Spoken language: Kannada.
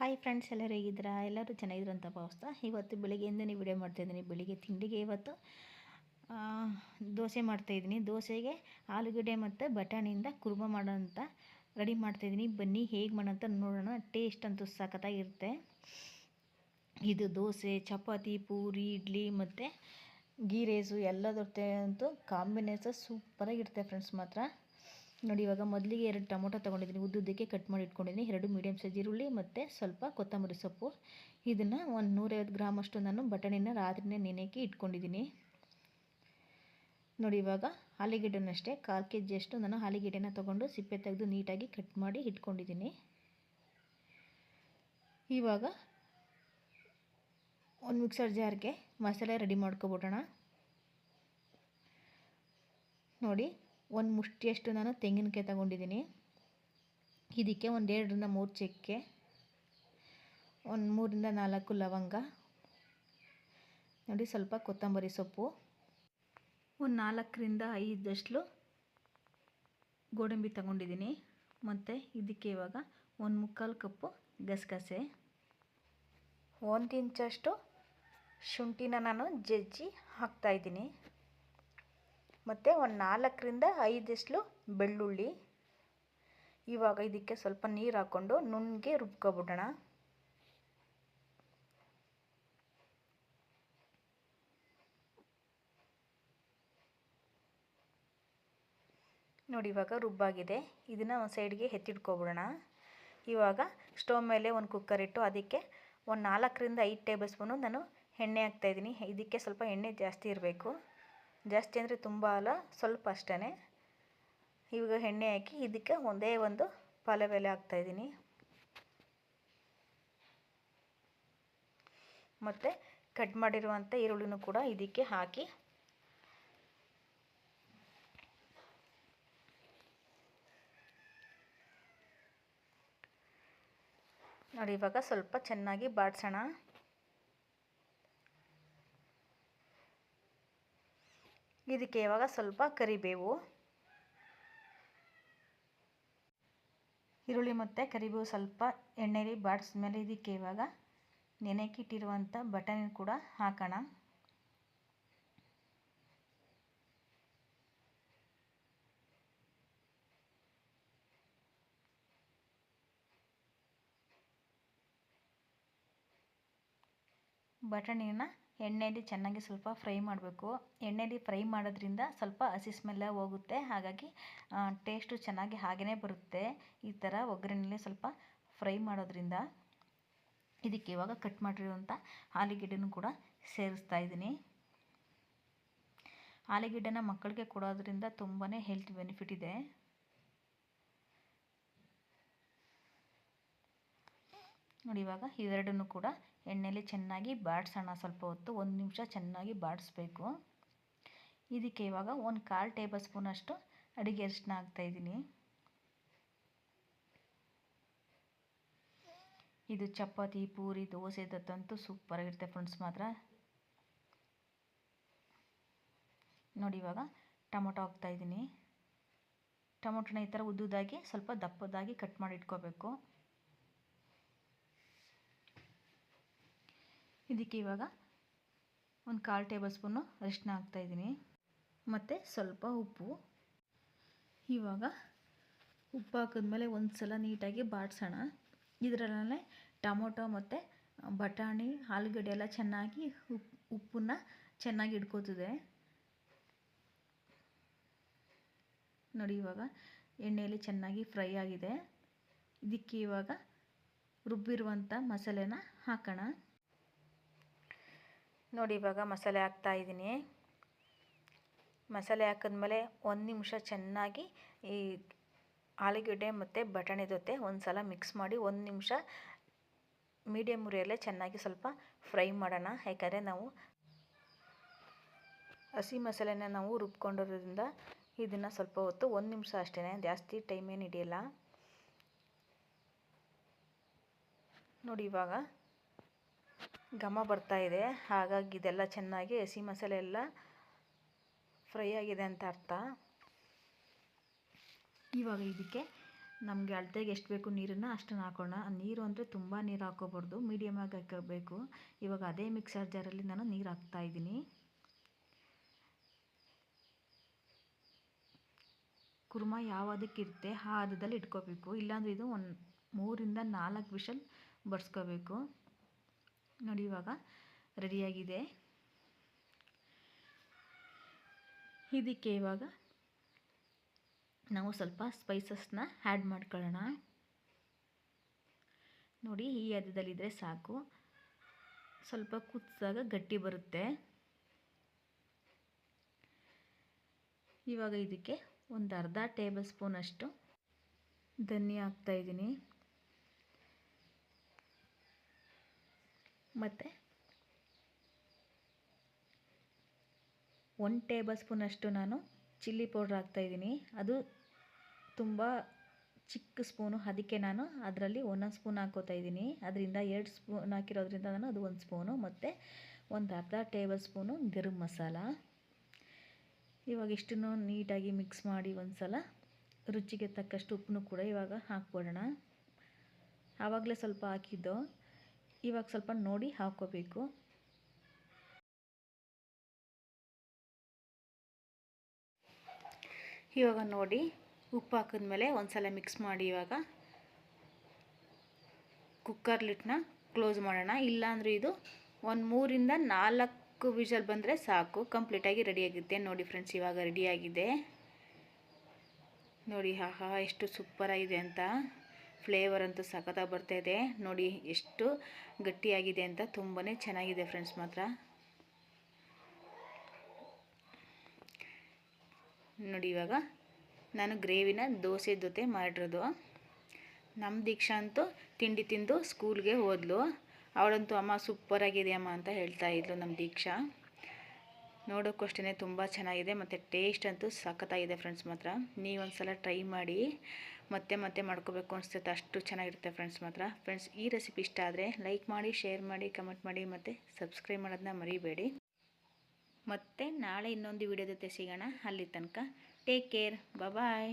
ಹಾಯ್ ಫ್ರೆಂಡ್ಸ್ ಎಲ್ಲರೂ ಹೇಗಿದ್ದೀರಾ? ಎಲ್ಲರೂ ಚೆನ್ನಾಗಿದ್ರು ಅಂತ ಭಾವಿಸ್ತಾ ಇವತ್ತು ಬೆಳಿಗ್ಗೆಯಿಂದನೇ ವಿಡಿಯೋ ಮಾಡ್ತಾಯಿದ್ದೀನಿ ಬೆಳಿಗ್ಗೆ ತಿಂಡಿಗೆ ಇವತ್ತು ದೋಸೆ ಮಾಡ್ತಾಯಿದ್ದೀನಿ ದೋಸೆಗೆ ಆಲೂಗಡ್ಡೆ ಮತ್ತು ಬಟಾಣಿಯಿಂದ ಕುರ್ಮ ಮಾಡೋಂಥ ರೆಡಿ ಮಾಡ್ತಾಯಿದ್ದೀನಿ ಬನ್ನಿ, ಹೇಗೆ ಮಾಡೋಂತ ನೋಡೋಣ. ಟೇಸ್ಟ್ ಅಂತೂ ಸಖತ್ತಾಗಿರುತ್ತೆ. ಇದು ದೋಸೆ, ಚಪಾತಿ, ಪೂರಿ, ಇಡ್ಲಿ ಮತ್ತು ಗೀ ರೈಸು ಎಲ್ಲದೊತ್ತೆ ಅಂತೂ ಸೂಪರಾಗಿರುತ್ತೆ ಫ್ರೆಂಡ್ಸ್ ಮಾತ್ರ. ನೋಡಿ, ಇವಾಗ ಮೊದಲಿಗೆ ಎರಡು ಟೊಮೊಟೊ ತೊಗೊಂಡಿದ್ದೀನಿ. ಉದ್ದುದ್ದಕ್ಕೆ ಕಟ್ ಮಾಡಿ ಇಟ್ಕೊಂಡಿದ್ದೀನಿ. ಎರಡು ಮೀಡಿಯಮ್ ಸೈಜ್ ಈರುಳ್ಳಿ ಮತ್ತು ಸ್ವಲ್ಪ ಕೊತ್ತಂಬರಿ ಸೊಪ್ಪು. ಇದನ್ನು ಒಂದು ನೂರೈವತ್ತು ಗ್ರಾಮಷ್ಟು ನಾನು ಬಟಾಣಿನ ರಾತ್ರಿನೇ ನೆನೆಯಕ್ಕೆ ಇಟ್ಕೊಂಡಿದ್ದೀನಿ. ನೋಡಿ, ಇವಾಗ ಆಲೂಗೆಡ್ಡೆನಷ್ಟೇ ಕಾಲು ಕೆ ಜಿಯಷ್ಟು ನಾನು ಆಲೂಗೆಡ್ಡೆನ ತೊಗೊಂಡು ಸಿಪ್ಪೆ ತೆಗೆದು ನೀಟಾಗಿ ಕಟ್ ಮಾಡಿ ಇಟ್ಕೊಂಡಿದ್ದೀನಿ. ಇವಾಗ ಒಂದು ಮಿಕ್ಸರ್ ಜಾರ್ಗೆ ಮಸಾಲೆ ರೆಡಿ ಮಾಡ್ಕೊಬಿಡೋಣ. ನೋಡಿ ಒಂದು ಮುಷ್ಟಿಯಷ್ಟು ನಾನು ತೆಂಗಿನಕಾಯಿ ತಗೊಂಡಿದ್ದೀನಿ. ಇದಕ್ಕೆ ಒಂದು ಎರಡರಿಂದ ಮೂರು ಚಕ್ಕೆ, ಒಂದು ಮೂರಿಂದ ನಾಲ್ಕು ಲವಂಗ, ನೋಡಿ ಸ್ವಲ್ಪ ಕೊತ್ತಂಬರಿ ಸೊಪ್ಪು, ಒಂದು ನಾಲ್ಕರಿಂದ ಐದಷ್ಟು ಗೋಡಂಬಿ ತಗೊಂಡಿದ್ದೀನಿ. ಮತ್ತು ಇದಕ್ಕೆ ಇವಾಗ ಒಂದು ಮುಕ್ಕಾಲು ಕಪ್ಪು ಗಸಗಸೆ, ಒಂದು ಇಂಚಷ್ಟು ಶುಂಠಿನ ನಾನು ಜಜ್ಜಿ ಹಾಕ್ತಾಯಿದ್ದೀನಿ ಮತ್ತು ಒಂದು ನಾಲ್ಕರಿಂದ ಐದಷ್ಟು ಬೆಳ್ಳುಳ್ಳಿ. ಇವಾಗ ಇದಕ್ಕೆ ಸ್ವಲ್ಪ ನೀರು ಹಾಕ್ಕೊಂಡು ನುಣ್ಣಗೆ ರುಬ್ಕೊಬಿಡೋಣ. ನೋಡಿ ಇವಾಗ ರುಬ್ಬಾಗಿದೆ. ಇದನ್ನು ಒಂದು ಸೈಡ್ಗೆ ಎತ್ತಿಟ್ಕೊಬಿಡೋಣ. ಇವಾಗ ಸ್ಟವ್ ಮೇಲೆ ಒಂದು ಕುಕ್ಕರ್ ಇಟ್ಟು ಅದಕ್ಕೆ ಒಂದು ನಾಲ್ಕರಿಂದ ಐದು ಟೇಬಲ್ ಸ್ಪೂನು ನಾನು ಎಣ್ಣೆ ಹಾಕ್ತಾಯಿದ್ದೀನಿ ಇದಕ್ಕೆ ಸ್ವಲ್ಪ ಎಣ್ಣೆ ಜಾಸ್ತಿ ಇರಬೇಕು. ಜಾಸ್ತಿ ಅಂದರೆ ತುಂಬ ಅಲ್ಲ, ಸ್ವಲ್ಪ ಅಷ್ಟೇ ಇವಾಗ ಎಣ್ಣೆ ಹಾಕಿ ಇದಕ್ಕೆ ಒಂದೇ ಒಂದು ಪಲಾವ್ ಎಲೆ ಹಾಕ್ತಾಯಿದ್ದೀನಿ ಮತ್ತು ಕಟ್ ಮಾಡಿರುವಂಥ ಈರುಳ್ಳಿನೂ ಕೂಡ ಇದಕ್ಕೆ ಹಾಕಿ. ನೋಡಿ, ಇವಾಗ ಸ್ವಲ್ಪ ಚೆನ್ನಾಗಿ ಬಾಡಿಸೋಣ. ಇದಕ್ಕೆ ಇವಾಗ ಸ್ವಲ್ಪ ಕರಿಬೇವು. ಈರುಳ್ಳಿ ಮತ್ತು ಕರಿಬೇವು ಸ್ವಲ್ಪ ಎಣ್ಣೆಲಿ ಬಾಡಿಸಿದ್ಮೇಲೆ ಇದಕ್ಕೆ ಇವಾಗ ನೆನೆಕಿಟ್ಟಿರುವಂಥ ಬಟನ್ ಕೂಡ ಹಾಕೋಣ. ಬಟಾಣಿನ ಎಣ್ಣೆಯಲ್ಲಿ ಚೆನ್ನಾಗಿ ಸ್ವಲ್ಪ ಫ್ರೈ ಮಾಡಬೇಕು. ಎಣ್ಣೆಯಲ್ಲಿ ಫ್ರೈ ಮಾಡೋದ್ರಿಂದ ಸ್ವಲ್ಪ ಹಸಿ ಸ್ಮೆಲ್ಲ ಹೋಗುತ್ತೆ. ಹಾಗಾಗಿ ಟೇಸ್ಟು ಚೆನ್ನಾಗಿ ಹಾಗೇ ಬರುತ್ತೆ. ಈ ಥರ ಒಗ್ಗರಣೆಯಲ್ಲಿ ಸ್ವಲ್ಪ ಫ್ರೈ ಮಾಡೋದ್ರಿಂದ ಇದಕ್ಕೆ ಇವಾಗ ಕಟ್ ಮಾಡಿರುವಂಥ ಆಲೂಗೆಡ್ಡೆನೂ ಕೂಡ ಸೇರಿಸ್ತಾ ಇದ್ದೀನಿ. ಆಲೂಗೆಡ್ಡೆನ ಮಕ್ಕಳಿಗೆ ಕೊಡೋದ್ರಿಂದ ತುಂಬಾ ಹೆಲ್ತ್ ಬೆನಿಫಿಟ್ ಇದೆ. ನೋಡಿ ಇವಾಗ ಇವೆರಡನ್ನು ಕೂಡ ಎಣ್ಣೆಯಲ್ಲಿ ಚೆನ್ನಾಗಿ ಬಾಡಿಸೋಣ. ಸ್ವಲ್ಪ ಹೊತ್ತು, ಒಂದು ನಿಮಿಷ ಚೆನ್ನಾಗಿ ಬಾಡಿಸ್ಬೇಕು. ಇದಕ್ಕೆ ಇವಾಗ ಒಂದು ಕಾಲು ಟೇಬಲ್ ಸ್ಪೂನಷ್ಟು ಅಡುಗೆ ಅರಿಶಿನ ಹಾಕ್ತಾಯಿದ್ದೀನಿ ಇದು ಚಪಾತಿ, ಪೂರಿ, ದೋಸೆ ದತ್ತಂತೂ ಸೂಪರಾಗಿರುತ್ತೆ ಫ್ರೆಂಡ್ಸ್ ಮಾತ್ರ. ನೋಡಿ ಇವಾಗ ಟೊಮೊಟೊ ಹಾಕ್ತಾಯಿದ್ದೀನಿ ಟೊಮೊಟೊನ ಈ ಥರ ಉದ್ದುದಾಗಿ ಸ್ವಲ್ಪ ದಪ್ಪದಾಗಿ ಕಟ್ ಮಾಡಿ ಇಟ್ಕೋಬೇಕು. ಇದಕ್ಕೆ ಇವಾಗ ಒಂದು ಕಾಲು ಟೇಬಲ್ ಸ್ಪೂನು ಅರಿಶಿನ ಹಾಕ್ತಾಯಿದ್ದೀನಿ ಮತ್ತು ಸ್ವಲ್ಪ ಉಪ್ಪು. ಇವಾಗ ಉಪ್ಪು ಹಾಕಿದ್ಮೇಲೆ ಒಂದು ಸಲ ನೀಟಾಗಿ ಬಾಡಿಸೋಣ. ಇದರಲ್ಲೇ ಟೊಮೊಟೊ ಮತ್ತು ಬಟಾಣಿ, ಆಲೂಗಡ್ಡೆ ಎಲ್ಲ ಚೆನ್ನಾಗಿ ಉಪ್ಪು ಉಪ್ಪನ್ನ ಚೆನ್ನಾಗಿ ಹಿಡ್ಕೋತಿದೆ ನೋಡಿ ಇವಾಗ ಎಣ್ಣೆಯಲ್ಲಿ ಚೆನ್ನಾಗಿ ಫ್ರೈ ಆಗಿದೆ. ಇದಕ್ಕೆ ಇವಾಗ ರುಬ್ಬಿರುವಂಥ ಮಸಾಲೆನ ಹಾಕೋಣ. ನೋಡಿ, ಇವಾಗ ಮಸಾಲೆ ಹಾಕ್ತಾ ಇದ್ದೀನಿ. ಮಸಾಲೆ ಹಾಕಿದ್ಮೇಲೆ ಒಂದು ನಿಮಿಷ ಚೆನ್ನಾಗಿ ಈ ಆಲೂಗಡ್ಡೆ ಮತ್ತು ಬಟಾಣಿ ಜೊತೆ ಒಂದು ಸಲ ಮಿಕ್ಸ್ ಮಾಡಿ ಒಂದು ನಿಮಿಷ ಮೀಡಿಯಮ್ ಉರಿಯಲ್ಲೇ ಚೆನ್ನಾಗಿ ಸ್ವಲ್ಪ ಫ್ರೈ ಮಾಡೋಣ. ಯಾಕಂದರೆ ನಾವು ಹಸಿ ಮಸಾಲೆನ ನಾವು ರುಬ್ಕೊಂಡಿರೋದ್ರಿಂದ ಇದನ್ನು ಸ್ವಲ್ಪ ಹೊತ್ತು ಒಂದು ನಿಮಿಷ ಅಷ್ಟೇ ಜಾಸ್ತಿ ಟೈಮ್ ಏನು ಹಿಡಿಯಲ್ಲ. ನೋಡಿ, ಇವಾಗ ಘಮ ಬರ್ತಾ ಇದೆ. ಹಾಗಾಗಿ ಇದೆಲ್ಲ ಚೆನ್ನಾಗಿ ಹಸಿ ಮಸಾಲೆ ಎಲ್ಲ ಫ್ರೈ ಆಗಿದೆ ಅಂತ ಅರ್ಥ. ಇವಾಗ ಇದಕ್ಕೆ ನಮಗೆ ಅಳತೆಗೆ ಎಷ್ಟು ಬೇಕು ನೀರನ್ನು ಅಷ್ಟನ್ನು ಹಾಕೋಣ. ನೀರು ಅಂದರೆ ತುಂಬ ನೀರು ಹಾಕೋಬಾರ್ದು. ಮೀಡಿಯಮಾಗಿ ಹಾಕಬೇಕು. ಇವಾಗ ಅದೇ ಮಿಕ್ಸರ್ ಜಾರಲ್ಲಿ ನಾನು ನೀರು ಹಾಕ್ತಾ ಇದ್ದೀನಿ. ಕುರ್ಮ ಯಾವ ಅದಕ್ಕಿರುತ್ತೆ ಆ ಹದದಲ್ಲಿ ಇಟ್ಕೋಬೇಕು. ಇಲ್ಲಾಂದರೆ ಇದು ಒಂದು ಮೂರಿಂದ ನಾಲ್ಕು ವಿಷಲ್ ಬಡ್ಸ್ಕೋಬೇಕು ನೋಡಿ ಇವಾಗ, ರೆಡಿಯಾಗಿದೆ. ಇದಕ್ಕೆ ಇವಾಗ ನಾವು ಸ್ವಲ್ಪ ಸ್ಪೈಸಸ್ನ ಆ್ಯಡ್ ಮಾಡ್ಕೊಳ್ಳೋಣ. ನೋಡಿ, ಈ ಹದದಲ್ಲಿದ್ದರೆ ಸಾಕು. ಸ್ವಲ್ಪ ಕುದಿಸಿದಾಗ ಗಟ್ಟಿ ಬರುತ್ತೆ. ಇವಾಗ ಇದಕ್ಕೆ ಒಂದು ಅರ್ಧ ಟೇಬಲ್ ಸ್ಪೂನಷ್ಟು ಧನಿಯಾ ಹಾಕ್ತಾಯಿದ್ದೀನಿ ಮತ್ತು? ಒನ್ ಟೇಬಲ್ ಸ್ಪೂನಷ್ಟು ನಾನು ಚಿಲ್ಲಿ ಪೌಡ್ರ್ ಹಾಕ್ತಾಯಿದ್ದೀನಿ ಅದು ತುಂಬ ಚಿಕ್ಕ ಸ್ಪೂನು ಅದಕ್ಕೆ ನಾನು ಅದರಲ್ಲಿ ಒಂದೊಂದು ಸ್ಪೂನ್ ಇದ್ದೀನಿ. ಅದರಿಂದ ಎರಡು ಸ್ಪೂನ್ ಹಾಕಿರೋದ್ರಿಂದ ನಾನು ಅದು ಒಂದು ಸ್ಪೂನು ಮತ್ತು ಒಂದು ಅರ್ಧ ಟೇಬಲ್ ಸ್ಪೂನು ಗರಂ ಮಸಾಲ. ಇವಾಗ ಇಷ್ಟನ್ನು ನೀಟಾಗಿ ಮಿಕ್ಸ್ ಮಾಡಿ ಒಂದು ಸಲ ರುಚಿಗೆ ತಕ್ಕಷ್ಟು ಉಪ್ಪನ್ನು ಕೂಡ ಇವಾಗ ಹಾಕ್ಬಿಡೋಣ. ಆವಾಗಲೇ ಸ್ವಲ್ಪ ಹಾಕಿದ್ದು. ಇವಾಗ ಸ್ವಲ್ಪ ನೋಡಿ ಹಾಕ್ಕೋಬೇಕು ಇವಾಗ ನೋಡಿ ಉಪ್ಪು ಹಾಕಿದ್ಮೇಲೆ ಒಂದು ಸಲ ಮಿಕ್ಸ್ ಮಾಡಿ ಇವಾಗ ಕುಕ್ಕರ್ ಲಿಟ್ನ ಕ್ಲೋಸ್ ಮಾಡೋಣ. ಇಲ್ಲಾಂದರೆ ಇದು ಒಂದು ಮೂರಿಂದ ನಾಲ್ಕು ವಿಷಲ್ ಬಂದರೆ ಸಾಕು. ಕಂಪ್ಲೀಟಾಗಿ ರೆಡಿಯಾಗುತ್ತೆ ನೋಡಿ ಫ್ರೆಂಡ್ಸ್ ಇವಾಗ ರೆಡಿಯಾಗಿದೆ ನೋಡಿ ಹಾಹಾ ಎಷ್ಟು ಸೂಪರಾಗಿದೆ ಅಂತ. ಫ್ಲೇವರ್ ಅಂತೂ ಸಖತ್ತಾಗಿ ಬರ್ತಾಯಿದೆ ನೋಡಿ ಎಷ್ಟು ಗಟ್ಟಿಯಾಗಿದೆ ಅಂತ ತುಂಬಾ ಚೆನ್ನಾಗಿದೆ ಫ್ರೆಂಡ್ಸ್ ಮಾತ್ರ. ನೋಡಿ ಇವಾಗ ನಾನು ಗ್ರೇವಿನ ದೋಸೆ ಜೊತೆ ಮಾಡಿರೋದು. ನಮ್ಮ ದೀಕ್ಷಾ ಅಂತೂ ತಿಂಡಿ ತಿಂದು ಸ್ಕೂಲ್ಗೆ ಹೋದ್ಲು. ಅವಳಂತೂ ಅಮ್ಮ ಸೂಪರಾಗಿದೆ ಅಮ್ಮ ಅಂತ ಹೇಳ್ತಾ ಇದ್ಲು ನಮ್ಮ ದೀಕ್ಷಾ. ನೋಡೋಕ್ಕೂ ಅಷ್ಟೇ ತುಂಬ ಚೆನ್ನಾಗಿದೆ ಮತ್ತು ಟೇಸ್ಟ್ ಅಂತೂ ಸಖತ್ತಾಗಿದೆ ಫ್ರೆಂಡ್ಸ್ ಮಾತ್ರ. ನೀವೊಂದು ಸಲ ಟ್ರೈ ಮಾಡಿ. ಮತ್ತೆ ಮತ್ತೆ ಮಾಡ್ಕೋಬೇಕು ಅನಿಸುತ್ತೆ. ಅಷ್ಟು ಚೆನ್ನಾಗಿರುತ್ತೆ ಫ್ರೆಂಡ್ಸ್ ಮಾತ್ರ. ಫ್ರೆಂಡ್ಸ್ ಈ ರೆಸಿಪಿ ಇಷ್ಟ ಆದರೆ ಲೈಕ್ ಮಾಡಿ ಶೇರ್ ಮಾಡಿ ಕಮೆಂಟ್ ಮಾಡಿ ಮತ್ತು ಸಬ್ಸ್ಕ್ರೈಬ್ ಮಾಡೋದನ್ನ ಮರಿಬೇಡಿ. ಮತ್ತೆ ನಾಳೆ ಇನ್ನೊಂದು ವಿಡಿಯೋ ಜೊತೆ ಸಿಗೋಣ. ಅಲ್ಲಿ ತನಕ ಟೇಕ್ ಕೇರ್ ಬಾಯ್